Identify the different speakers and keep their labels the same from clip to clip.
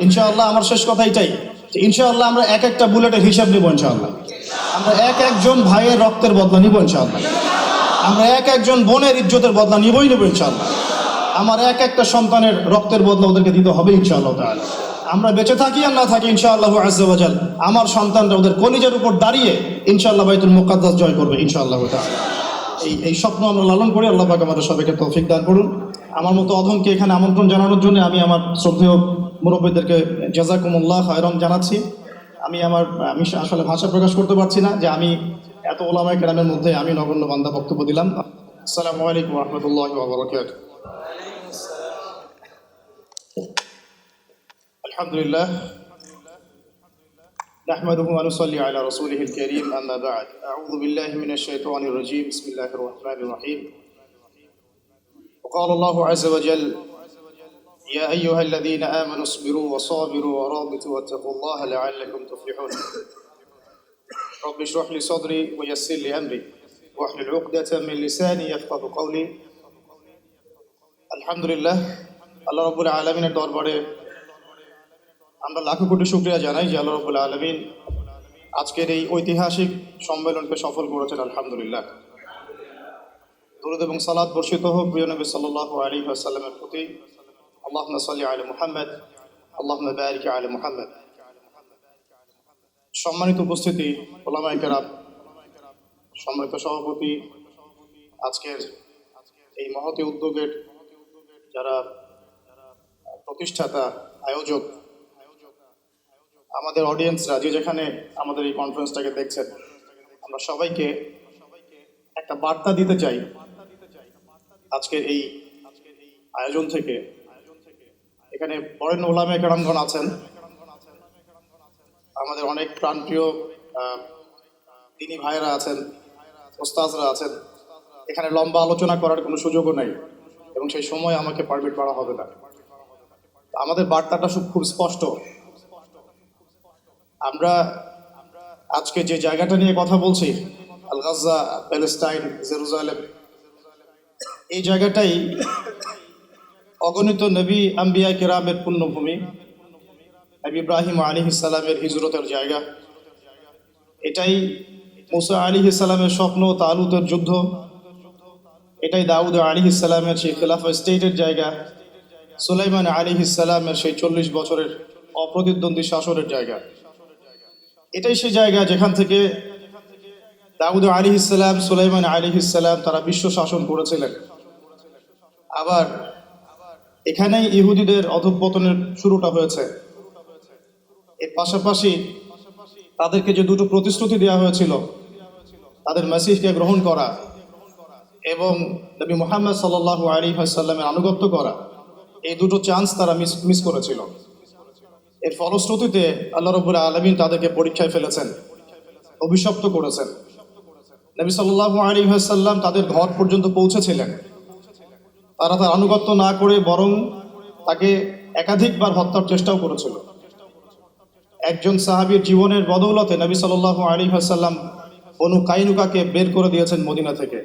Speaker 1: ইনশাআল্লাহ আমার শেষ কথা এটাই ইনশাআল্লাহ আমরা এক একটা বুলেটের হিসাব নিব ইনশাআল্লাহ। আমরা এক একজন ভাইয়ের রক্তের বদলা নিব ইনশাআল্লাহ। আমরা এক একজন বোনের ইজ্জতের বদলা নিবই নেব ইনশাআল্লাহ। আমার এক একটা সন্তানের রক্তের বদলা ওদেরকে দিতে হবে ইনশাআল্লাহ তাআলা। আমরা বেঁচে থাকি আর না থাকি ইনশাআল্লাহ আজ্জাওয়াজাল আমার সন্তানরা ওদের কলিজার উপর দাঁড়িয়ে ইনশাআল্লাহ বাইতুল মুকাদ্দাস জয় করবে ইনশাআল্লাহ তাআলা। এই এই স্বপ্ন আমরা লালন করি। আল্লাহ পাক আমাদের সবাইকে তৌফিক দান করুন। আমার মতো অধমকে এখানে আমন্ত্রণ জানানোর জন্য আমি আমার শ্রদ্ধেয় মুরব্বীদেরকে জাজাকুমুল্লাহ খায়রন জানাচ্ছি আমি আমার আমি আসলে ভাষা প্রকাশ করতে পারছি না যে আমি এত ওলামায় কেরামের মধ্যে আমি নগণ্য বান্দা বক্তব্য দিলাম আসসালামু আলাইকুম রহমতুল্লাহ বাবরকাত আলহামদুলিল্লাহ نحمده ونصلي على رسوله الكريم أما بعد أعوذ بالله من الشيطان الرجيم بسم الله الرحمن الرحيم وقال الله عز وجل يا أيها الذين آمنوا اصبروا وصابروا ورابطوا واتقوا الله لعلكم تفلحون رب اشرح لي صدري ويسر لي أمري واحلل عقدة من لساني يفقه قولي الحمد لله আল্লাহ রব্বুল আলমিনের দরবারে আমরা লাখো কোটি শুক্রিয়া জানাই যে আল্লাহ রব্বুল আলমিন আজকের এই ঐতিহাসিক সম্মেলনকে সফল করেছেন আলহামদুলিল্লাহ দরুদ এবং সালাদ বর্ষিত হোক প্রিয় নবী সাল্লাহ আলী আসাল্লামের প্রতি আল্লাহ সাল্লি আলী মুহাম্মদ আল্লাহ বারিক আলী মুহাম্মদ সম্মানিত উপস্থিতি ওলামাই কেরাম, সম্মানিত সভাপতি, আজকের এই মহতি উদ্যোগের যারা প্রতিষ্ঠাতা, আয়োজক, আমাদের অডিয়েন্সরা যে যেখানে আমাদের এই কনফারেন্সটাকে দেখছেন, আমরা সবাইকে একটা বার্তা দিতে চাই। আজকের এই আয়োজন থেকে এখানে বরেণ্য ওলামে কেরামগণ আছেন। আমাদের অনেক প্রাণপ্রিয় তিনি ভাইয়েরা আছেন ওস্তাজরা আছেন। এখানে লম্বা আলোচনা করার কোনো সুযোগও নেই এবং সেই সময় আমাকে পারমিট করা হবে না। আমাদের বার্তাটা খুব স্পষ্ট। আমরা আজকে যে জায়গাটা নিয়ে কথা বলছি আল গাজা প্যালেস্টাইন, জেরুজালেম, এই জায়গাটাই অগণিত নবী আম্বিয়া কেরামের পুণ্যভূমি ইব্রাহিম আলী ইসালামের হিজরতের জায়গা। এটাই মুসা আলী ইসালামের স্বপ্ন তালুতের যুদ্ধ। এটাই দাউদ আলী ইসালামের সেই খেলাফা স্টেটের জায়গা। সুলাইমান আলী ইসালামের সেই চল্লিশ বছরের অপ্রতিদ্বন্দ্বী শাসনের জায়গা। এটাই সেই জায়গা যেখান থেকে দাউদ আলী ইসালাম সুলাইমান আলী ইসালাম তারা বিশ্ব শাসন করেছিলেন। আবার এখানেই ইহুদিদের অধঃপতনের শুরুটা হয়েছে। এর পাশাপাশি তাদেরকে যে দুটো প্রতিশ্রুতি দেওয়া হয়েছিল, তাদের মেসিজকে গ্রহণ করা এবং নবী মোহাম্মদ সাল্লাহ আলী সাল্লামের আনুগত্য করা, এই দুটো চান্স তারা মিস মিস করেছিল। এর ফলশ্রুতিতে আল্লাহ রবুল্লা আলমিন তাদেরকে পরীক্ষায় ফেলেছেন, অভিশপ্ত করেছেন। নবী সাল্লাহ আলী সাল্লাম তাদের ঘর পর্যন্ত পৌঁছেছিলেন। তারা তার আনুগত্য না করে বরং তাকে একাধিকবার হত্যার চেষ্টাও করেছিল। একজন সাহাবীর জীবনের বদৌলতে নবী সাল্লাহ আলী সাল্লাম বনু কাইনুকাকে বের করে দিয়েছেন মদিনা থেকে।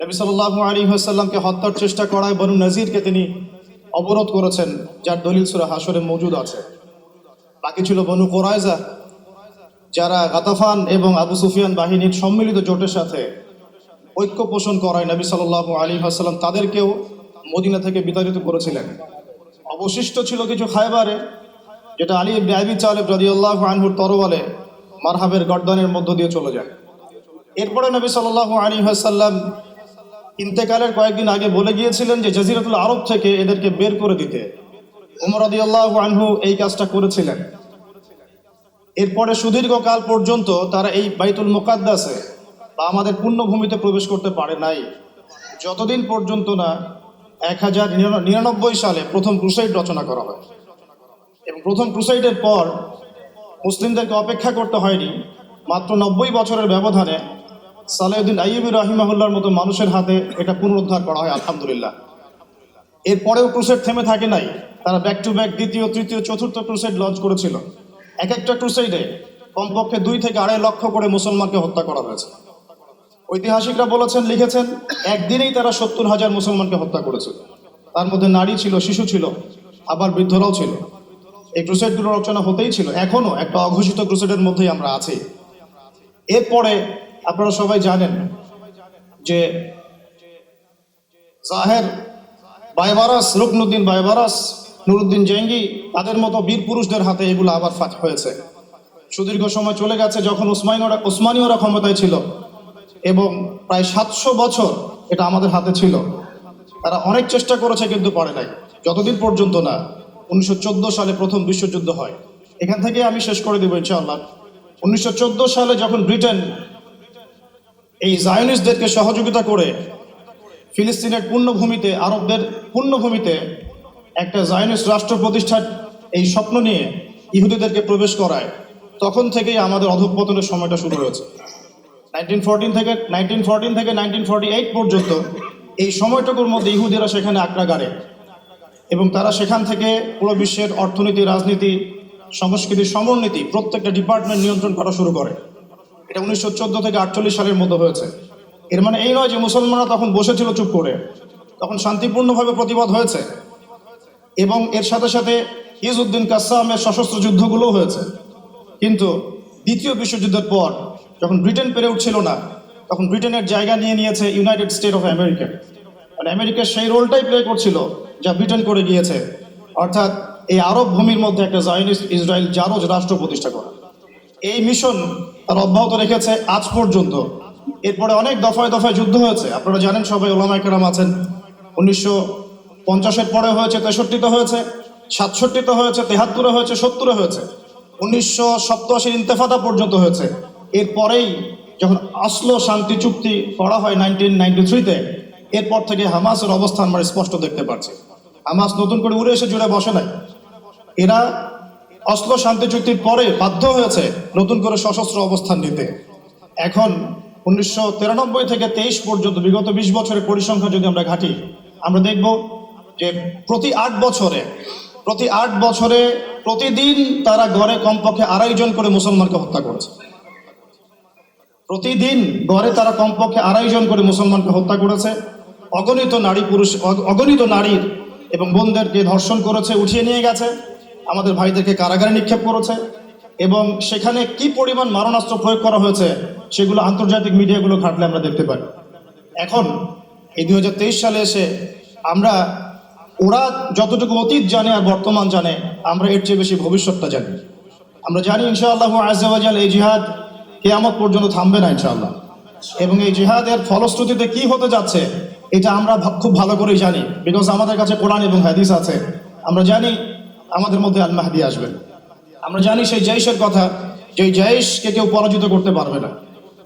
Speaker 1: নবী সাল্লাহ আলী সাল্লামকে হত্যার চেষ্টা করায় বনু নজিরকে তিনি অবরোধ করেছেন, যার দলিল সুরা হাসরে মজুদ আছে। বাকি ছিল বনু কোরাইজা যারা গাতাফান এবং আবু সুফিয়ান বাহিনীর সম্মিলিত জোটের সাথে ঐক্য পোষণ করায় নবী সাল্লাহ আলী হাসাল্লাম তাদেরকেও মদিনা থেকে বিতাড়িত করেছিলেন। অবশিষ্ট ছিল কিছু খায়বারে, যেটা আলী ইবনে আবি তালেব রাদিয়াল্লাহু আনহুর তরবালে মারহাবের গর্দানের মধ্য দিয়ে চলে যায়। এরপরে নবী সাল্লাল্লাহু আলী ওয়াসাল্লাম ইন্তেকালের কয়েকদিন আগে বলে গিয়েছিলেন যে জাজিরাতুল আরব থেকে এদেরকে বের করে দিতে। উমর রাদিয়াল্লাহু আনহু এই কাজটা করেছিলেন। এরপরে সুদীর্ঘকাল পর্যন্ত তারা এই বাইতুল মুকাদ্দাসে বা আমাদের পুণ্যভূমিতে প্রবেশ করতে পারে নাই। যতদিন পর্যন্ত না এক হাজার নিরানব্বই সালে প্রথম ক্রুসাইড রচনা করা হয়। এবং প্রথম ক্রুসাইডের পর মুসলিমদেরকে অপেক্ষা করতে হয়নি। মাত্র নব্বই বছরের ব্যবধানে সালেউদ্দিন আইয়ুবী রাহিমাহুল্লার মতো মানুষের হাতে এটা পুনরুদ্ধার করা হয়, আলহামদুলিল্লাহ। এরপরেও ক্রুসেড থেমে থাকে নাই। তারা ব্যাক টু ব্যাক দ্বিতীয়, তৃতীয়, চতুর্থ ক্রুসেড লঞ্চ করেছিল। এক একটা ক্রুসেডে কমপক্ষে দুই থেকে আড়াই লক্ষ করে মুসলমানকে হত্যা করা হয়েছে। ঐতিহাসিকরা বলেছেন, লিখেছেন, একদিনেই তারা সত্তর হাজার মুসলমানকে হত্যা করেছে। তার মধ্যে নারী ছিল, শিশু ছিল, আবার বৃদ্ধরাও ছিল। এই ক্রুসেডগুলো রচনা হতেই ছিল। এখনও একটা অঘোষিত ক্রুসেডের মধ্যেই আমরা আছি। এরপরে আপনারা সবাই জানেন যে জাহের বাইবারাস, রুকনুদ্দিন বাইবারাস, নুরুদ্দিন জেঙ্গি, তাদের মতো বীর পুরুষদের হাতে এগুলো আবার ফাঁক হয়েছে। সুদীর্ঘ সময় চলে গেছে যখন ওসমানীয়রা ওসমানীয়রা ক্ষমতায় ছিল। এবং প্রায় সাতশো বছর এটা আমাদের হাতে ছিল। তারা অনেক চেষ্টা করেছে কিন্তু পারে নাই। যতদিন পর্যন্ত না, উনিশশো চোদ্দ সালে প্রথম বিশ্বযুদ্ধ হয়। এখান থেকে আমি শেষ করে দেবো ইনশাআল্লাহ। উনিশশো চোদ্দ সালে যখন ব্রিটেন এই জায়নিস্টদেরকে সহযোগিতা করে ফিলিস্তিনের পূর্ণভূমিতে, আরবদের পূর্ণভূমিতে একটা জায়নিস্ট রাষ্ট্র প্রতিষ্ঠার এই স্বপ্ন নিয়ে ইহুদিদেরকে প্রবেশ করায়, তখন থেকেই আমাদের অধঃপতনের সময়টা শুরু হয়েছে। নাইনটিন ফোরটিন থেকে নাইনটিন ফোরটিন থেকে নাইনটিন ফর্টি এইট পর্যন্ত এই সময়টুকুর মধ্যে ইহুদিরা সেখানে আঁকড়া এবং তারা সেখান থেকে পুরো বিশ্বের অর্থনীতি, রাজনীতি, সংস্কৃতি, সমরনীতি প্রত্যেকটা ডিপার্টমেন্ট নিয়ন্ত্রণ করা শুরু করে। এটা উনিশশো চোদ্দ থেকে আটচল্লিশ সালের মধ্যে হয়েছে। এর মানে এই নয় যে মুসলমানরা তখন বসেছিল চুপ করে, তখন শান্তিপূর্ণভাবে প্রতিবাদ হয়েছে এবং এর সাথে সাথে ইজউদ্দিন কাসামের সশস্ত্র যুদ্ধগুলোও হয়েছে। কিন্তু দ্বিতীয় বিশ্বযুদ্ধের পর যখন ব্রিটেন পেরে উঠছিল না, তখন ব্রিটেনের জায়গা নিয়ে নিয়েছে ইউনাইটেড স্টেট অফ আমেরিকা মানে আমেরিকা সেই রোলটাই প্লে করছিল যা ব্রিটেন করে গিয়েছে। অর্থাৎ এই আরব ভূমির মধ্যে একটা জায়নিস্ট ইসরায়েল জারজ রাষ্ট্র প্রতিষ্ঠা করা। এই মিশন তার অব্যাহত রেখেছে আজ পর্যন্ত। এরপরে অনেক দফায় দফায় যুদ্ধ হয়েছে। আপনারা জানেন সবাই ওলামাইকেরাম আছেন। উনিশশো পঞ্চাশের পরে হয়েছে তেষট্টিতে হয়েছে সাতষট্টিতে হয়েছে, তেহাত্তরে হয়েছে, সত্তরে হয়েছে। উনিশশো সপ্তাশির ইন্তেফাদা পর্যন্ত হয়েছে। এরপরেই যখন আসলো শান্তি চুক্তি করা হয় নাইনটিন নাইনটি থ্রিতে, এরপর থেকে হামাসের অবস্থান আমরা স্পষ্ট দেখতে পাচ্ছি। হামাস নতুন করে উড়ে এসে জুড়ে বসে নাই। এরা অস্ত্র শান্তি চুক্তির পরে বাধ্য হয়েছে নতুন করে সশস্ত্র অবস্থান নিতে। এখন উনিশশো তিরানব্বই থেকে তেইশ পর্যন্ত বিগত বিশ বছরের পরিসংখ্যা যদি আমরা ঘাঁটি, আমরা দেখব যে প্রতি আট বছরে, প্রতি আট বছরে প্রতিদিন তারা গড়ে কমপক্ষে আড়াই জন করে মুসলমানকে হত্যা করেছে। প্রতিদিন গড়ে তারা কমপক্ষে আড়াই জন করে মুসলমানকে হত্যা করেছে। অগণিত নারী পুরুষ অগণিত নারীর এবং বোনদেরকে ধর্ষণ করেছে, উঠিয়ে নিয়ে গেছে। আমাদের ভাইদেরকে কারাগারে নিক্ষেপ করেছে। এবং সেখানে কি পরিমাণ মারণাস্ত্র প্রয়োগ করা হয়েছে, সেগুলো আন্তর্জাতিক মিডিয়াগুলো ঘাটলে আমরা দেখতে পাই এখন, এই দুই হাজার তেইশ সালে এসে আমরা, ওরা যতটুকু অতীত জানে আর বর্তমান জানে, আমরা এর চেয়ে বেশি ভবিষ্যৎটা জানি। আমরা জানি, ইনশাআল্লাহ আজাল এই জিহাদ কেয়ামত পর্যন্ত থামবে না ইনশাআল্লাহ। এবং এই জিহাদের ফলশ্রুতিতে কি হতে যাচ্ছে, এটা আমরা খুব ভালো করেই জানি। বিকজ আমাদের কাছে কোরআন এবং হাদিস আছে। আমরা জানি আমাদের মধ্যে আল মাহদি আসবেন আমরা জানি সেই জৈশের কথা, যে জৈশকে কেউ পরাজিত করতে পারবে না।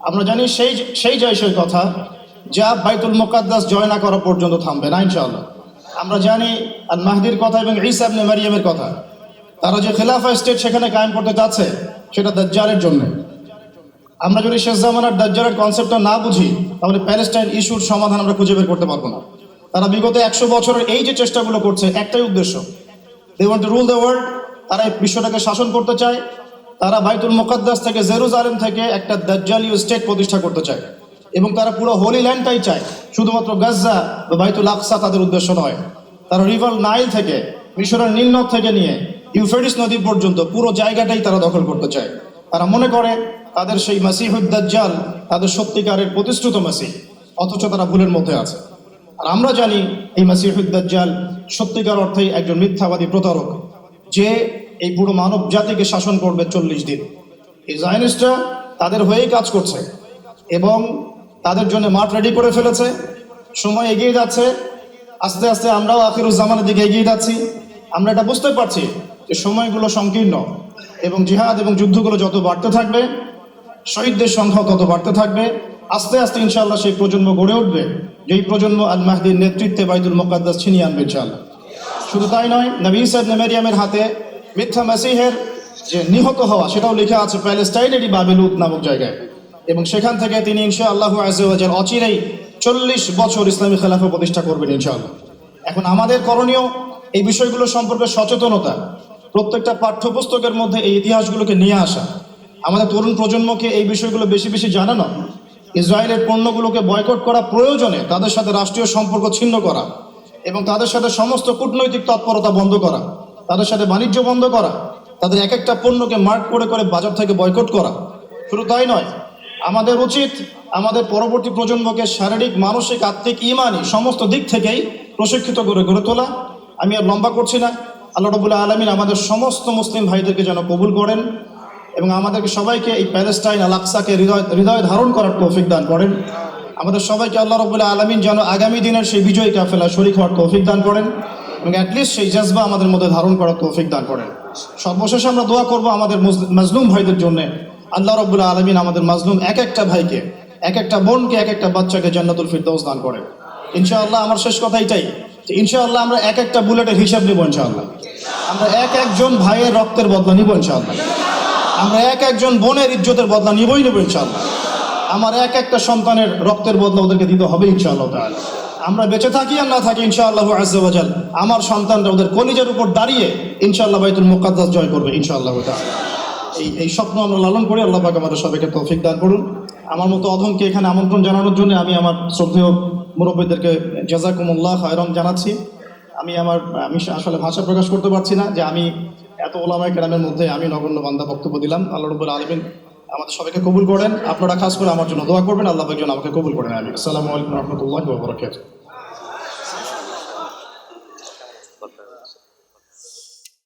Speaker 1: আমরা জানি সেই সেই জৈশের কথা, যা বাইতুল মোকাদ্দাস জয় না করা পর্যন্ত থামবে না ইনশাআল্লাহ। আমরা জানি আল মাহদির কথা এবং ইসাবনে মারিয়ামের কথা। তারা যে খেলাফা স্টেট সেখানে কায়েম করতে চাচ্ছে সেটা দাজ্জালের জন্য। আমরা যদি শেষ জামানার দাজ্জালের কনসেপ্টটা না বুঝি, তাহলে প্যালেস্টাইন ইস্যুর সমাধান আমরা খুঁজে বের করতে পারব না। তারা বিগত একশো বছরের এই যে চেষ্টাগুলো করছে, একটাই উদ্দেশ্য। They want to rule the world তারা এই বিশ্বটাকে শাসন করতে চায়। তারা বাইতুল মোকাদ্দাস থেকে জেরুজালেম থেকে একটা দাজ্জালীয় স্টেট প্রতিষ্ঠা করতে চায়। এবং তারা পুরো হোলি ল্যান্ডটাই চায়। শুধুমাত্র গাজ্জা বা বাইতুল আকসা তাদের উদ্দেশ্য নয়। তারা রিভার নাইল থেকে, মিশরের নীলনদ থেকে নিয়ে ইউফ্রেটিস নদী পর্যন্ত পুরো জায়গাটাই তারা দখল করতে চায়। তারা মনে করে তাদের সেই মাসিহুদ্দাজ্জাল তাদের সত্যিকারের প্রতিশ্রুত মাসিহ, অথচ তারা ভুলের মধ্যে আছে। আর আমরা জানি এই মাসিহুদ্দাজ্জাল সত্যিকার অর্থেই একজন মিথ্যাবাদী প্রতারক, যে এই পুরো মানব জাতিকে শাসন করবে চল্লিশ দিন। এই জায়নিস্টরা তাদের হয়েই কাজ করছে এবং তাদের জন্য মাঠ রেডি করে ফেলেছে। সময় এগিয়ে যাচ্ছে। আস্তে আস্তে আমরাও আখিরুজ্জামানের দিকে এগিয়ে যাচ্ছি। আমরা এটা বুঝতে পারছি যে সময়গুলো সংকীর্ণ এবং জিহাদ এবং যুদ্ধগুলো যত বাড়তে থাকবে শহীদদের সংখ্যাও তত বাড়তে থাকবে। আস্তে আস্তে ইনশাআল্লাহ সেই প্রজন্ম গড়ে উঠবে। যেই প্রজন্ম আল মাহদির নেতৃত্বে বাইদুল মোকাদ্দাস ছিনিয়ে আনবে ইনশাআল্লাহ। শুধু তাই নয়, নবী সাহেব নেমেরিয়ামের হাতে মিথ্যা মাসিহের যে নিহত হওয়া, সেটাও লেখা আছে প্যালেস্টাইনেরই বাবেলুদ নামক জায়গায়। এবং সেখান থেকে তিনি ইনশা আল্লাহ আজের অচিরেই চল্লিশ বছর ইসলামী খেলাফা প্রতিষ্ঠা করবেন ইনশাআল্লাহ। এখন আমাদের করণীয় এই বিষয়গুলো সম্পর্কে সচেতনতা, প্রত্যেকটা পাঠ্যপুস্তকের মধ্যে এই ইতিহাসগুলোকে নিয়ে আসা। আমাদের তরুণ প্রজন্মকে এই বিষয়গুলো বেশি বেশি জানানো, ইসরায়েলের পণ্যগুলোকে বয়কট করা প্রয়োজনে তাদের সাথে রাষ্ট্রীয় সম্পর্ক ছিন্ন করা এবং তাদের সাথে সমস্ত কূটনৈতিক তৎপরতা বন্ধ করা, তাদের সাথে বাণিজ্য বন্ধ করা, তাদের এক একটা পণ্যকে মার্ক করে করে বাজার থেকে বয়কট করা। শুধু তাই নয়, আমাদের উচিত আমাদের পরবর্তী প্রজন্মকে শারীরিক, মানসিক, আত্মিক, ইমানি সমস্ত দিক থেকেই প্রশিক্ষিত করে গড়ে তোলা। আমি আর লম্বা করছি না। আল্লাহ রবুল্লাহ আলমিন আমাদের সমস্ত মুসলিম ভাইদেরকে যেন কবুল করেন। এবং আমাদেরকে সবাইকে এই প্যালেস্টাইন আল আকসাকে হৃদয় হৃদয় ধারণ করার তৌফিক দান করেন। আমাদের সবাইকে আল্লাহ রবুল্লাহ আলমিন যেন আগামী দিনের সেই বিজয় কাফেলা শরিক হওয়ার তৌফিক দান করেন এবং অ্যাটলিস্ট সেই জজবা আমাদের মধ্যে ধারণ করার তৌফিক দান করেন। সর্বশেষে আমরা দোয়া করব আমাদের মাজলুম ভাইদের জন্য। আল্লাহ রবুল্লাহ আলমিন আমাদের মাজলুম এক একটা ভাইকে, এক একটা বোনকে, এক একটা বাচ্চাকে জান্নাতুল ফিরদৌস দান করেন। ইনশাআল্লাহ আমার শেষ কথা এটাই যে ইনশাআল্লাহ আমরা এক একটা বুলেটের হিসাব নেব ইনশাআল্লাহ। আমরা এক একজন ভাইয়ের রক্তের বদলা নিব ইনশাআল্লাহ। আমরা এক একজন বোনের ইজ্জতের বদলা নিবই নেব ইনশাআল্লাহ। আমার এক একটা সন্তানের রক্তের বদলা ওদেরকে দিতে হবে ইনশাআল্লাহ আমরা বেঁচে থাকি আর না থাকি ইনশাআল্লাহ আজ্জাওয়াজাল আমার সন্তানরা ওদের কলিজের উপর দাঁড়িয়ে ইনশাআল্লাহ বাইতুল মুকাদ্দাস জয় করবে ইনশাআল্লাহ তাআলা। এই এই স্বপ্ন আমরা লালন করি আল্লাহ পাক আমাদের সবাইকে তৌফিক দান করুন। আমার মতো অধমকে এখানে আমন্ত্রণ জানানোর জন্য আমি আমার শ্রদ্ধেয় মুরব্বীদেরকে জাজাকুমুল্লাহ খায়রম জানাচ্ছি। আমি আমার, আমি আসলে ভাষা প্রকাশ করতে পারছি না যে আমি এত ওলামায় কেরামের মধ্যে আমি নগণ্য বান্দা বক্তব্য দিলাম। আল্লাহ রবুল আলমিন আমাদের সবাইকে কবুল করেন। আপনারা খাস করে আমার জন্য দোয়া করবেন। আল্লাহ একজন আমাকে কবুল করেন আমি আসসালামু আলাইকুম রহমতুল্লাহ বরকাত